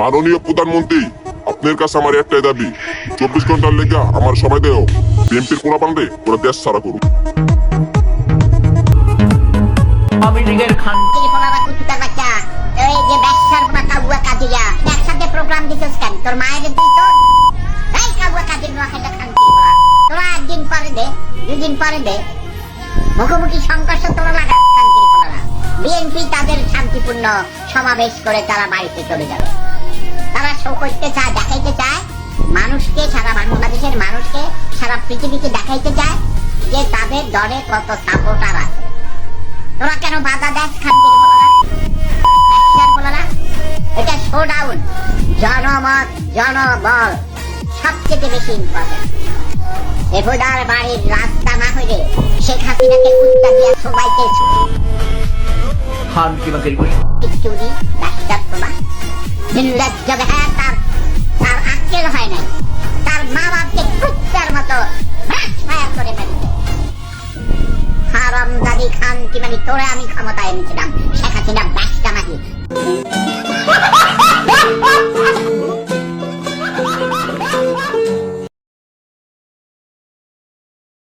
মাননীয় প্রধানমন্ত্রী আপনার কাছে আমার একটাই দাবি চব্বিশ ঘণ্টার লেগা আমার সময় দেও বিএনপির কোনা পান্ডে ওরা দেশ ছাড়া করুক। আওয়ামী লীগের খান টেলিফোনারা কুত্তার বাচ্চা এই যে ব্যবসার পুরা কাবুয়া প্রোগ্রাম দিছিস কেন? তোর মায়ের তুই তো এই কাবুয়া কাজির নোয়া খান তোরা একদিন পরে দে দুদিন পরে দে। মুখোমুখি সংঘর্ষ তোরা লাগা খান বিএনপি তাদের শান্তিপূর্ণ সমাবেশ করে তারা বাড়িতে চলে যাবে। করতে চায় দেখাইতে চায় মানুষকে সারা বাংলাদেশের মানুষকে সারা পৃথিবীকে দেখাইতে চায় যে তাদের দলে কত সাপোর্টার আছে। তোরা কেন বাধা বলরা এটা শোডাউন জনমত জনবল সবচেয়ে বেশি ইম্পর্টেন্ট এফুদার বাড়ির রাস্তা না হইলে শেখ হাসিনাকে কুত্তা দিয়া সবাইকে চুরি ব্যবসার তোমার নির্লজ্জ খান কিংবা মানে তোরে আমি ক্ষমতায় এনেছিলাম। শেখ